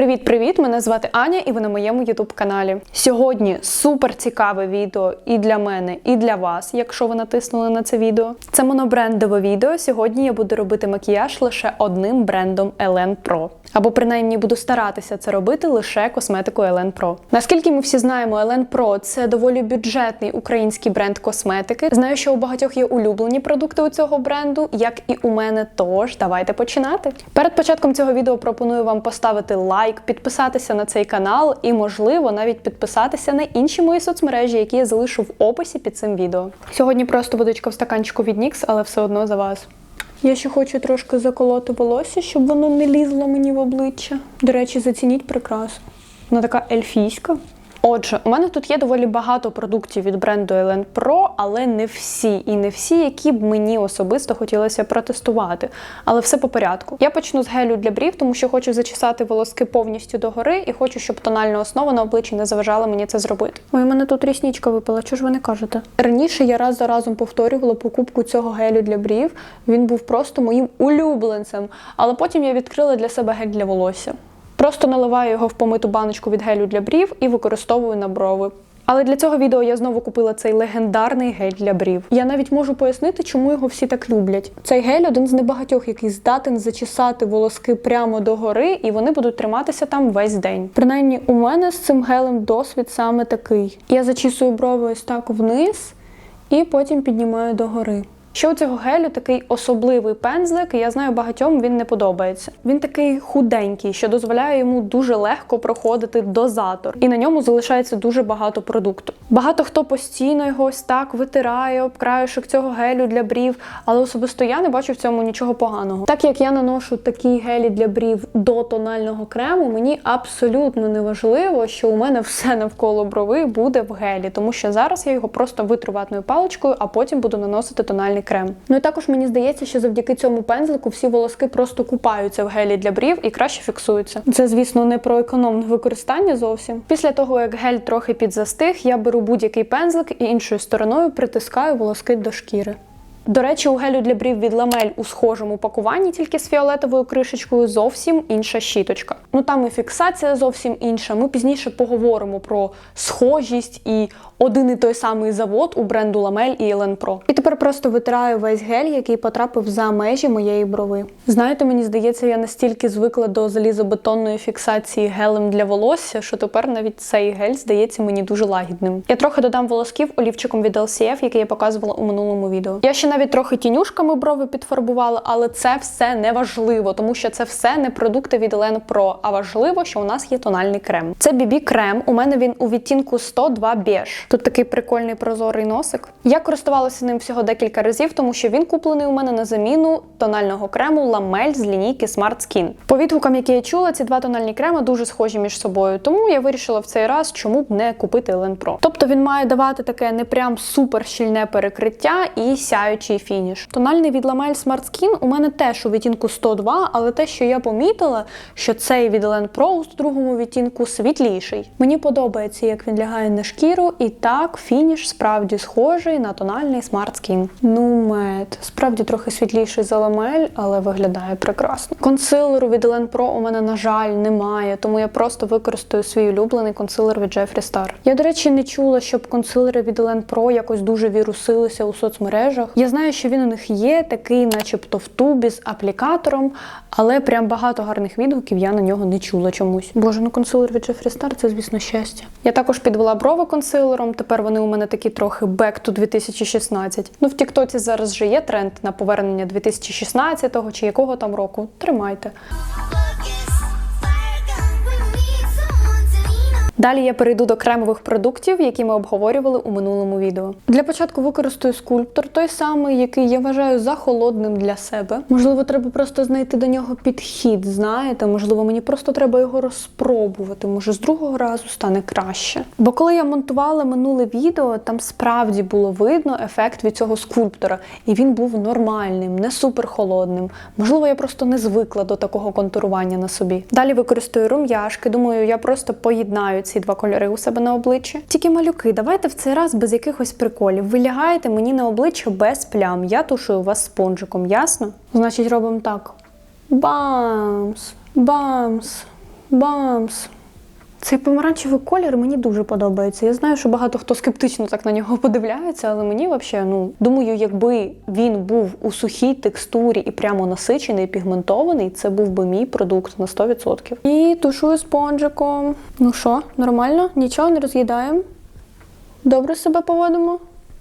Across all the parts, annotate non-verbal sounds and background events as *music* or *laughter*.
Привіт-привіт! Мене звати Аня, і ви на моєму ютуб каналі. Сьогодні супер цікаве відео і для мене, і для вас, якщо ви натиснули на це відео. Це монобрендове відео. Сьогодні я буду робити макіяж лише одним брендом Елен Pro. Або принаймні буду старатися це робити лише косметикою Elen Pro. Наскільки ми всі знаємо, Elen Pro – це доволі бюджетний український бренд косметики. Знаю, що у багатьох є улюблені продукти у цього бренду, як і у мене. Тож давайте починати. Перед початком цього відео пропоную вам поставити лайк, підписатися на цей канал і, можливо, навіть підписатися на інші мої соцмережі, які я залишу в описі під цим відео. Сьогодні просто водичка в стаканчику від NYX, але все одно за вас. Я ще хочу трошки заколоти волосся, щоб воно не лізло мені в обличчя. До речі, зацініть прикрасу. Вона така ельфійська. Отже, у мене тут є доволі багато продуктів від бренду Elen Pro, але не всі. І не всі, які б мені особисто хотілося протестувати. Але все по порядку. Я почну з гелю для брів, тому що хочу зачесати волоски повністю догори і хочу, щоб тональна основа на обличчі не заважала мені це зробити. Ой, у мене тут ріснічка випала, чого ж ви не кажете? Раніше я раз за разом повторювала покупку цього гелю для брів. Він був просто моїм улюбленцем. Але потім я відкрила для себе гель для волосся. Просто наливаю його в помиту баночку від гелю для брів і використовую на брови. Але для цього відео я знову купила цей легендарний гель для брів. Я навіть можу пояснити, чому його всі так люблять. Цей гель один з небагатьох, який здатен зачесати волоски прямо догори, і вони будуть триматися там весь день. Принаймні, у мене з цим гелем досвід саме такий. Я зачісую брови ось так вниз і потім піднімаю догори. Що у цього гелю такий особливий пензлик, я знаю, багатьом він не подобається. Він такий худенький, що дозволяє йому дуже легко проходити дозатор, і на ньому залишається дуже багато продукту. Багато хто постійно його ось так витирає об краюшок цього гелю для брів, але особисто я не бачу в цьому нічого поганого. Так як я наношу такі гелі для брів до тонального крему, мені абсолютно не важливо, що у мене все навколо брови буде в гелі, тому що зараз я його просто витру ватною паличкою, а потім буду наносити тональний крем. Ну і також мені здається, що завдяки цьому пензлику всі волоски просто купаються в гелі для брів і краще фіксуються. Це, звісно, не про економне використання зовсім. Після того, як гель трохи підзастиг, я беру будь-який пензлик і іншою стороною притискаю волоски до шкіри. До речі, у гелю для брів від ламель у схожому пакуванні, тільки з фіолетовою кришечкою, зовсім інша щіточка. Ну там і фіксація зовсім інша. Ми пізніше поговоримо про схожість і один і той самий завод у бренду Ламель і Elen Pro. І тепер просто витираю весь гель, який потрапив за межі моєї брови. Знаєте, мені здається, я настільки звикла до залізобетонної фіксації гелем для волосся, що тепер навіть цей гель здається мені дуже лагідним. Я трохи додам волосків олівчиком від LCF, який я показувала у минулому відео. Я ще навіть трохи тінюшками брови підфарбувала, але це все не важливо, тому що це все не продукти від Elen Pro, а важливо, що у нас є тональний крем. Це BB крем. У мене він у відтінку 102 beige. Тут такий прикольний прозорий носик. Я користувалася ним всього декілька разів, тому що він куплений у мене на заміну тонального крему Ламель з лінійки Smart Skin. По відгукам, які я чула, ці два тональні креми дуже схожі між собою, тому я вирішила в цей раз, чому б не купити Elen Pro. Тобто він має давати таке не прям супер щільне перекриття і сяючий фініш. Тональний від Lamel Smart Skin у мене теж у відтінку 102, але те, що я помітила, що цей від Elen Pro у другому відтінку світліший. Мені подобається, як він лягає на шкіру, і так фініш справді схожий на тональний Smart Skin. Ну, мед, справді трохи світліший за Lamel, але виглядає прекрасно. Консилеру від Elen Pro у мене, на жаль, немає, тому я просто використаю свій улюблений консилер від Jeffree Star. Я, до речі, не чула, щоб консилери від Elen Pro якось дуже вірусилися у соцмережах. Я знаю, що він у них є, такий, начебто, в тубі з аплікатором, але прям багато гарних відгуків я на нього не чула чомусь. Боже, ну консилер від Jeffree Star – це, звісно, щастя. Я також підвела брови консилером. Тепер вони у мене такі трохи back to 2016. Ну в Тіктоці зараз вже є тренд на повернення 2016-го чи якого там року. Тримайте. Далі я перейду до кремових продуктів, які ми обговорювали у минулому відео. Для початку використаю скульптор, той самий, який я вважаю за холодним для себе. Можливо, треба просто знайти до нього підхід. Знаєте, можливо, мені просто треба його розпробувати. Може, з другого разу стане краще. Бо коли я монтувала минуле відео, там справді було видно ефект від цього скульптора, і він був нормальним, не супер холодним. Можливо, я просто не звикла до такого контурування на собі. Далі використаю рум'яшки. Думаю, я просто поєднаю ці два кольори у себе на обличчі. Тільки малюки, давайте в цей раз без якихось приколів. Ви лягаєте мені на обличчя без плям. Я тушую вас спонжиком, ясно? Значить, робимо так: бамс, бамс, Бамс! Цей помаранчевий колір мені дуже подобається. Я знаю, що багато хто скептично так на нього *laughs* подивляється, але мені взагалі, ну думаю, якби він був у сухій текстурі і прямо насичений, пігментований, це був би мій продукт на 100%. І тушую спонжиком. Ну що, нормально? Нічого не роз'їдаємо? Добре себе поводимо?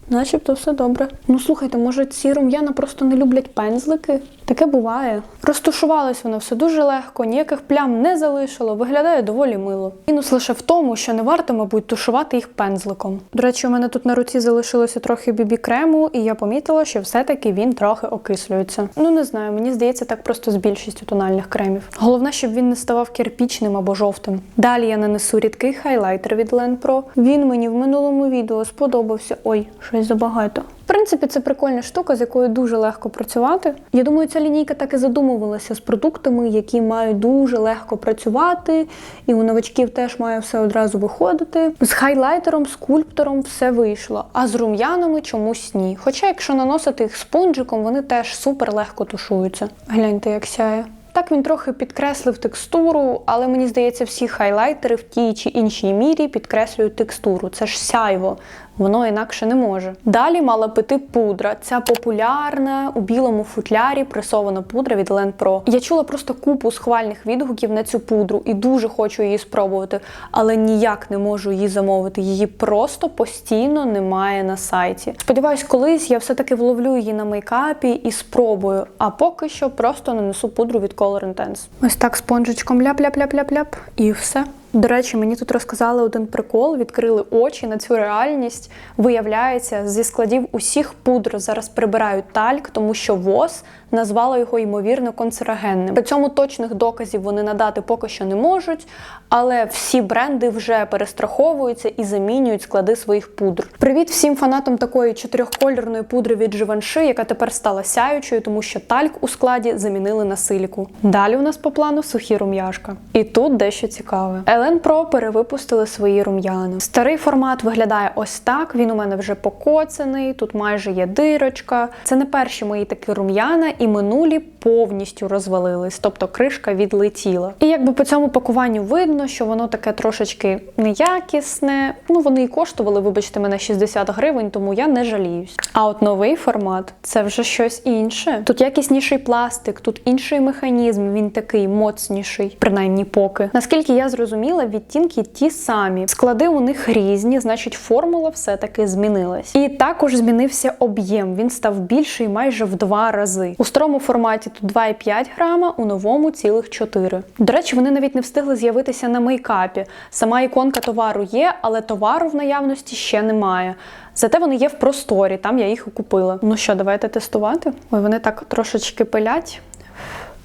Начебто все добре. Ну слухайте, може ці рум'яна просто не люблять пензлики? Таке буває. Розтушувалось воно все дуже легко, ніяких плям не залишило, виглядає доволі мило. Мінус лише в тому, що не варто, мабуть, тушувати їх пензликом. До речі, у мене тут на руці залишилося трохи бібі крему, і я помітила, що все-таки він трохи окислюється. Ну не знаю, мені здається, так просто з більшістю тональних кремів. Головне, щоб він не ставав кирпічним або жовтим. Далі я нанесу рідкий хайлайтер від Len Pro. Він мені в минулому відео сподобався. Ой, щось забагато. Принципі, це прикольна штука, з якою дуже легко працювати. Я думаю, ця лінійка так і задумувалася з продуктами, які мають дуже легко працювати, і у новачків теж має все одразу виходити. З хайлайтером, скульптором все вийшло, а з рум'янами чомусь ні. Хоча, якщо наносити їх спонжиком, вони теж супер легко тушуються. Гляньте, як сяє. Так він трохи підкреслив текстуру, але мені здається, всі хайлайтери в тій чи іншій мірі підкреслюють текстуру. Це ж сяйво, воно інакше не може. Далі мала пити пудра. Ця популярна у білому футлярі пресована пудра від Len Pro. Я чула просто купу схвальних відгуків на цю пудру і дуже хочу її спробувати, але ніяк не можу її замовити. Її просто постійно немає на сайті. Сподіваюсь, колись я все-таки вловлю її на мейкапі і спробую. А поки що просто нанесу пудру від Color Intense. Ось так спонжичком ляп-ляп-ляп-ляп-ляп і все. До речі, мені тут розказали один прикол, відкрили очі на цю реальність. Виявляється, зі складів усіх пудр зараз прибирають тальк, тому що ВОЗ назвала його ймовірно канцерогенним. При цьому точних доказів вони надати поки що не можуть, але всі бренди вже перестраховуються і замінюють склади своїх пудр. Привіт всім фанатам такої чотирьохкольорної пудри від Givenchy, яка тепер стала сяючою, тому що тальк у складі замінили на силіку. Далі у нас по плану сухі рум'яшка. І тут дещо цікаве. Elen Pro перевипустили свої рум'яна. Старий формат виглядає ось так. Він у мене вже покоцаний, тут майже є дирочка. Це не перші мої такі рум'яна, і минулі повністю розвалились, тобто кришка відлетіла. І якби по цьому пакуванню видно, що воно таке трошечки неякісне. Ну вони і коштували, вибачте мене, 60 гривень, тому я не жаліюсь. А от новий формат це вже щось інше. Тут якісніший пластик, тут інший механізм, він такий моцніший, принаймні поки. Наскільки я зрозуміла, відтінки ті самі. Склади у них різні, значить, формула все-таки змінилась. І також змінився об'єм. Він став більший майже в два рази. У старому форматі тут 2,5 грама, у новому цілих 4. До речі, вони навіть не встигли з'явитися на мейкапі. Сама іконка товару є, але товару в наявності ще немає. Зате вони є в просторі, там я їх і купила. Ну що, давайте тестувати? Ой, вони так трошечки пилять.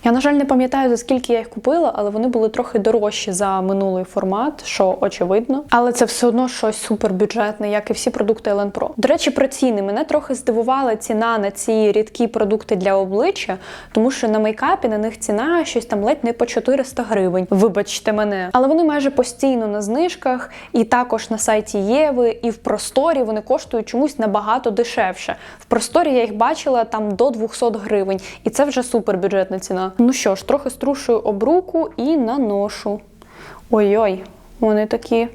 Я, на жаль, не пам'ятаю, за скільки я їх купила, але вони були трохи дорожчі за минулий формат, що очевидно. Але це все одно щось супербюджетне, як і всі продукти Elen Pro. До речі, про ціни мене трохи здивувала ціна на ці рідкі продукти для обличчя, тому що на мейкапі на них ціна щось там ледь не по 400 гривень. Вибачте мене, але вони майже постійно на знижках, і також на сайті Єви, і в просторі вони коштують чомусь набагато дешевше. В просторі я їх бачила там до 200 гривень, і це вже супербюджетна ціна. Ну що ж, трохи струшую обруку і наношу. Ой-ой, вони такі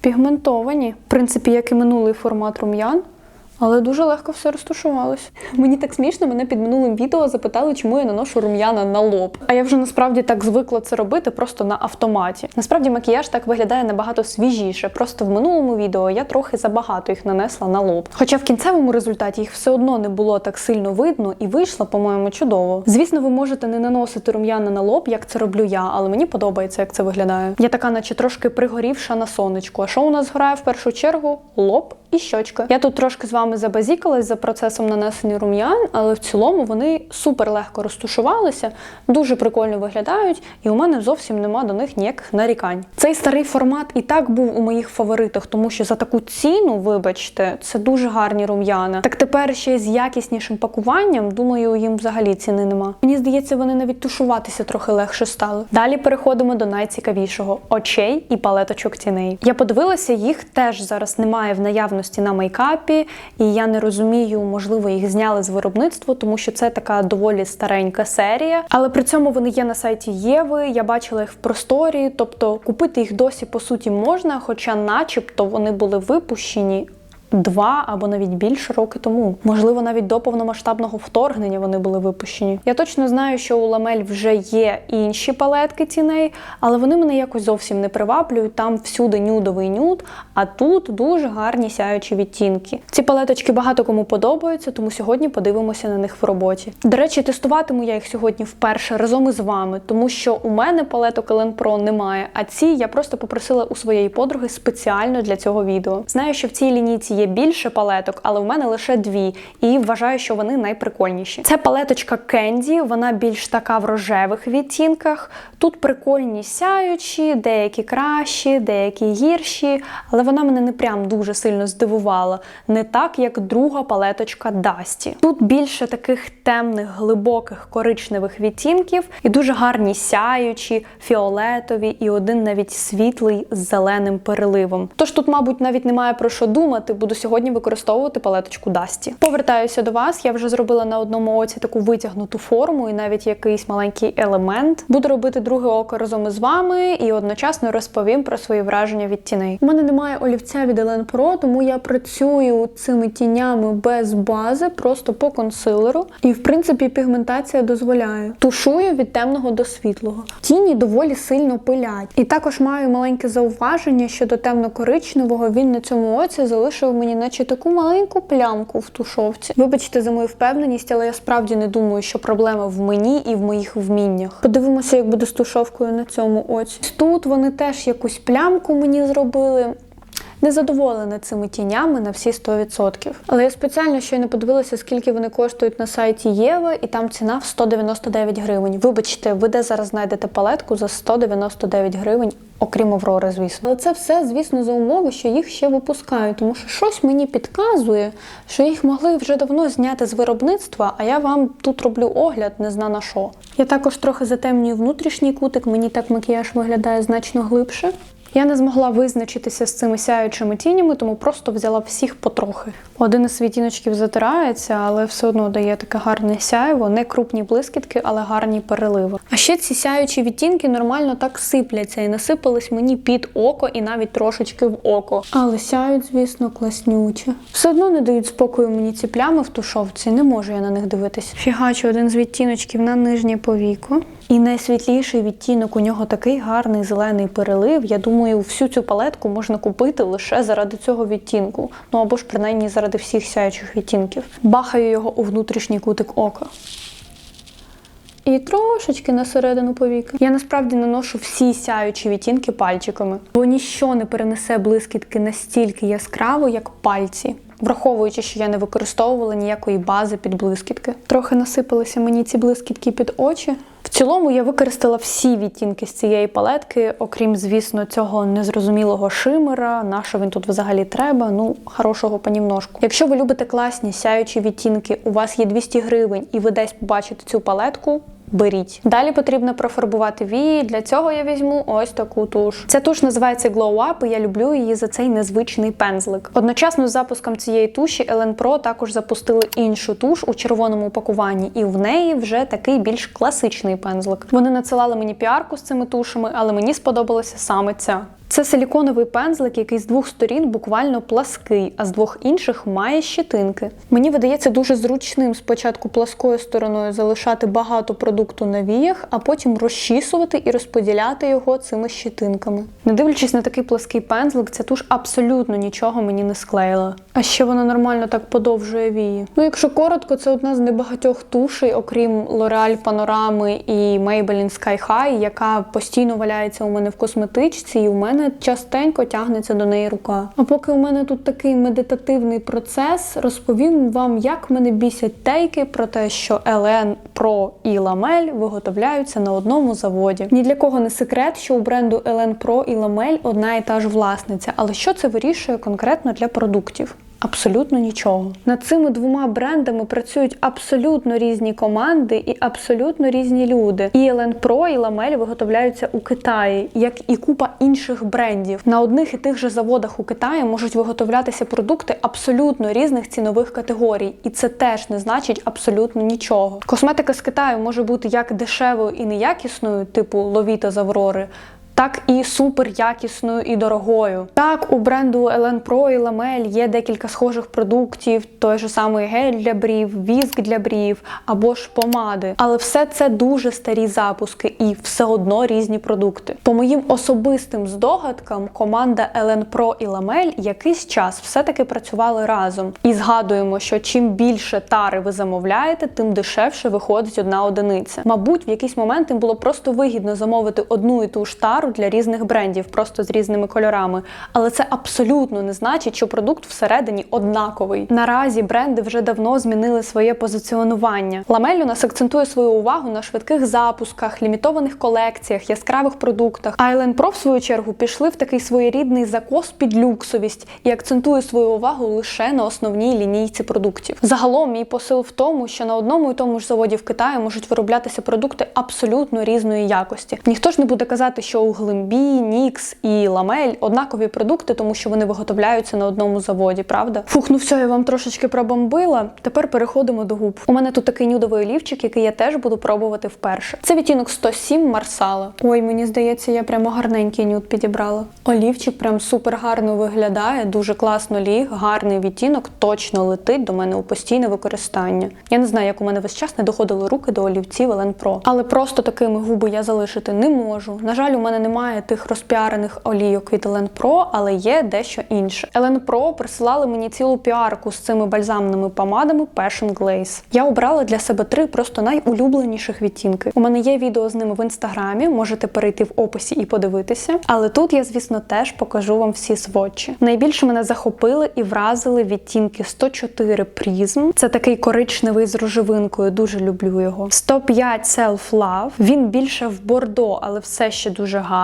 пігментовані. В принципі, як і минулий формат рум'ян. Але дуже легко все розташувалось. Мені так смішно, мене під минулим відео запитали, чому я наношу рум'яна на лоб. А я вже насправді так звикла це робити просто на автоматі. Насправді макіяж так виглядає набагато свіжіше. Просто в минулому відео я трохи забагато їх нанесла на лоб. Хоча в кінцевому результаті їх все одно не було так сильно видно і вийшло, по-моєму, чудово. Звісно, ви можете не наносити рум'яна на лоб, як це роблю я, але мені подобається, як це виглядає. Я така, наче трошки пригорівша на сонечку. А що у нас грає в першу чергу? Лоб і щочка. Я тут трошки з вами забазікалась за процесом нанесення рум'ян, але в цілому вони супер легко розтушувалися, дуже прикольно виглядають, і у мене зовсім нема до них ніяких нарікань. Цей старий формат і так був у моїх фаворитах, тому що за таку ціну, вибачте, це дуже гарні рум'яна. Так тепер ще з якіснішим пакуванням, думаю, їм взагалі ціни нема. Мені здається, вони навіть тушуватися трохи легше стали. Далі переходимо до найцікавішого очей і палеточок тіней. Я подивилася, їх теж зараз немає в наявності майстерності на мейкапі, і я не розумію, можливо, їх зняли з виробництва, тому що це така доволі старенька серія. Але при цьому вони є на сайті Єви. Я бачила їх в просторі, тобто купити їх досі по суті можна, хоча, начебто, вони були випущені. Два або навіть більше роки тому, можливо, навіть до повномасштабного вторгнення вони були випущені. Я точно знаю, що у Ламель вже є інші палетки ціней, але вони мене якось зовсім не приваблюють. Там всюди нюдовий нюд, а тут дуже гарні сяючі відтінки. Ці палеточки багато кому подобаються, тому сьогодні подивимося на них в роботі. До речі, тестуватиму я їх сьогодні вперше разом із вами, тому що у мене палеток Elen Pro немає, а ці я просто попросила у своєї подруги спеціально для цього відео. Знаю, що в цій лінійці є більше палеток, але в мене лише дві, і вважаю, що вони найприкольніші. Це палеточка Кенді, вона більш така в рожевих відтінках. Тут прикольні сяючі, деякі кращі, деякі гірші, але вона мене не прям дуже сильно здивувала. Не так, як друга палеточка Дасті. Тут більше таких темних, глибоких коричневих відтінків, і дуже гарні сяючі, фіолетові, і один навіть світлий з зеленим переливом. Тож тут, мабуть, навіть немає про що думати, буду сьогодні використовувати палеточку Дасті. Повертаюся до вас. Я вже зробила на одному оці таку витягнуту форму і навіть якийсь маленький елемент. Буду робити друге око разом із вами і одночасно розповім про свої враження від тіней. У мене немає олівця від Elen Pro, тому я працюю цими тінями без бази, просто по консилеру. І в принципі пігментація дозволяє. Тушую від темного до світлого. Тіні доволі сильно пилять. І також маю маленьке зауваження щодо темно-коричневого. Він на цьому оці залишив мені, наче таку маленьку плямку в тушовці. Вибачте за мою впевненість, але я справді не думаю, що проблема в мені і в моїх вміннях. Подивимося, як буде з тушовкою на цьому оці. Тут вони теж якусь плямку мені зробили. Не задоволена цими тінями на всі 100%. Але я спеціально щойно подивилася, скільки вони коштують на сайті Єва, і там ціна в 199 гривень. Вибачте, ви де зараз знайдете палетку за 199 гривень, окрім Аврори, звісно. Але це все, звісно, за умови, що їх ще випускають, тому що щось мені підказує, що їх могли вже давно зняти з виробництва, а я вам тут роблю огляд, не зна на що. Я також трохи затемнюю внутрішній кутик, мені так макіяж виглядає значно глибше. Я не змогла визначитися з цими сяючими тінями, тому просто взяла всіх потрохи. Один із відтіночків затирається, але все одно дає таке гарне сяйво, не крупні блискітки, але гарні переливи. А ще ці сяючі відтінки нормально так сипляться і насипались мені під око і навіть трошечки в око. Але сяють, звісно, класнюче. Все одно не дають спокою мені ці плями в тушовці, не можу я на них дивитись. Фігачу один з відтіночків на нижнє повіко. І найсвітліший відтінок у нього такий гарний зелений перелив. Я думаю, всю цю палетку можна купити лише заради цього відтінку. Ну або ж принаймні заради всіх сяючих відтінків. Бахаю його у внутрішній кутик ока. І трошечки на середину повіка. Я насправді наношу всі сяючі відтінки пальчиками, бо ніщо не перенесе блискітки настільки яскраво, як пальці. Враховуючи, що я не використовувала ніякої бази під блискітки. Трохи насипалися мені ці блискітки під очі. В цілому я використала всі відтінки з цієї палетки, окрім, звісно, цього незрозумілого шимера. На що він тут взагалі треба? Ну, хорошого панівножку. Якщо ви любите класні сяючі відтінки, у вас є 200 гривень і ви десь побачите цю палетку. Беріть. Далі потрібно профарбувати вії. Для цього я візьму ось таку туш. Ця туш називається Glow Up, і я люблю її за цей незвичний пензлик. Одночасно з запуском цієї туші Elen Pro також запустили іншу туш у червоному пакуванні, і в неї вже такий більш класичний пензлик. Вони надсилали мені піарку з цими тушами, але мені сподобалася саме ця. Це силіконовий пензлик, який з двох сторін буквально плаский, а з двох інших має щетинки. Мені видається дуже зручним спочатку пласкою стороною залишати багато продукту на віях, а потім розчісувати і розподіляти його цими щетинками. Не дивлячись на такий плаский пензлик, ця туш абсолютно нічого мені не склеїла. А ще вона нормально так подовжує вії. Ну, якщо коротко, це одна з небагатьох тушей, окрім L'Oreal Panorama і Maybelline Sky High, яка постійно валяється у мене в косметичці, і у мене частенько тягнеться до неї рука. А поки у мене тут такий медитативний процес, розповім вам, як мене бісять тейки про те, що Елен Про і Ламель виготовляються на одному заводі. Ні для кого не секрет, що у бренду Елен Про і Ламель одна і та ж власниця, але що це вирішує конкретно для продуктів? Абсолютно нічого. Над цими двома брендами працюють абсолютно різні команди і абсолютно різні люди. І Елен Про і Ламель виготовляються у Китаї, як і купа інших брендів. На одних і тих же заводах у Китаї можуть виготовлятися продукти абсолютно різних цінових категорій, і це теж не значить абсолютно нічого. Косметика з Китаю може бути як дешевою і неякісною, типу Ловіто з Аврори, так і супер якісною і дорогою. Так, у бренду Елен Pro і Lamel є декілька схожих продуктів, той же самий гель для брів, віск для брів або ж помади. Але все це дуже старі запуски і все одно різні продукти. По моїм особистим здогадкам, команда Елен Pro і Lamel якийсь час все-таки працювали разом. І згадуємо, що чим більше тари ви замовляєте, тим дешевше виходить одна одиниця. Мабуть, в якийсь момент їм було просто вигідно замовити одну і ту ж тару для різних брендів, просто з різними кольорами. Але це абсолютно не значить, що продукт всередині однаковий. Наразі бренди вже давно змінили своє позиціонування. Ламель у нас акцентує свою увагу на швидких запусках, лімітованих колекціях, яскравих продуктах. Island Pro, в свою чергу, пішли в такий своєрідний закос під люксовість і акцентує свою увагу лише на основній лінійці продуктів. Загалом, мій посил в тому, що на одному і тому ж заводі в Китаї можуть вироблятися продукти абсолютно різної якості. Ніхто ж не буде казати, що у Глимбі, Нікс і Ламель однакові продукти, тому що вони виготовляються на одному заводі, правда? Фух, ну все, я вам трошечки пробомбила. Тепер переходимо до губ. У мене тут такий нюдовий олівчик, який я теж буду пробувати вперше. Це відтінок 107 Марсала. Ой, мені здається, я прямо гарненький нюд підібрала. Олівчик прям супер гарно виглядає, дуже класно ліг, гарний відтінок, точно летить до мене у постійне використання. Я не знаю, як у мене весь час не доходили руки до олівців Елен Pro. Але просто такими губи я залишити не можу. На жаль, у мене немає тих розпіарених олійок від Елен Pro, але є дещо інше. Елен Pro присилали мені цілу піарку з цими бальзамними помадами Passion Glaze. Я обрала для себе три просто найулюбленіших відтінки. У мене є відео з ними в інстаграмі, можете перейти в описі і подивитися. Але тут я, звісно, теж покажу вам всі сводчі. Найбільше мене захопили і вразили відтінки 104 Prism. Це такий коричневий з рожевинкою, дуже люблю його. 105 Self Love. Він більше в бордо, але все ще дуже гарний.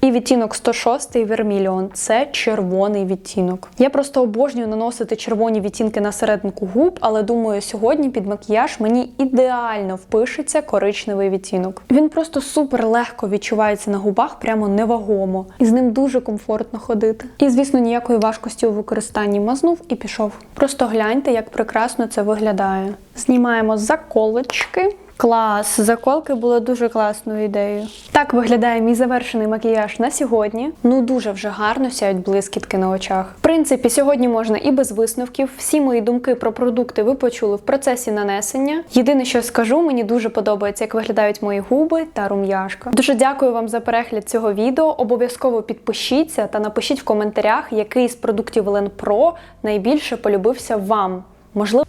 І відтінок 106 Vermilion. Це червоний відтінок. Я просто обожнюю наносити червоні відтінки на серединку губ, але думаю, сьогодні під макіяж мені ідеально впишеться коричневий відтінок. Він просто супер легко відчувається на губах, прямо невагомо. І з ним дуже комфортно ходити. І, звісно, ніякої важкості у використанні мазнув і пішов. Просто гляньте, як прекрасно це виглядає. Знімаємо заколочки. Клас, заколки були дуже класною ідеєю. Так виглядає мій завершений макіяж на сьогодні. Ну дуже вже гарно сяють блискітки на очах. В принципі, сьогодні можна і без висновків. Всі мої думки про продукти ви почули в процесі нанесення. Єдине, що скажу, мені дуже подобається, як виглядають мої губи та рум'яшка. Дуже дякую вам за перегляд цього відео. Обов'язково підпишіться та напишіть в коментарях, який з продуктів Len Pro найбільше полюбився вам. Можливо.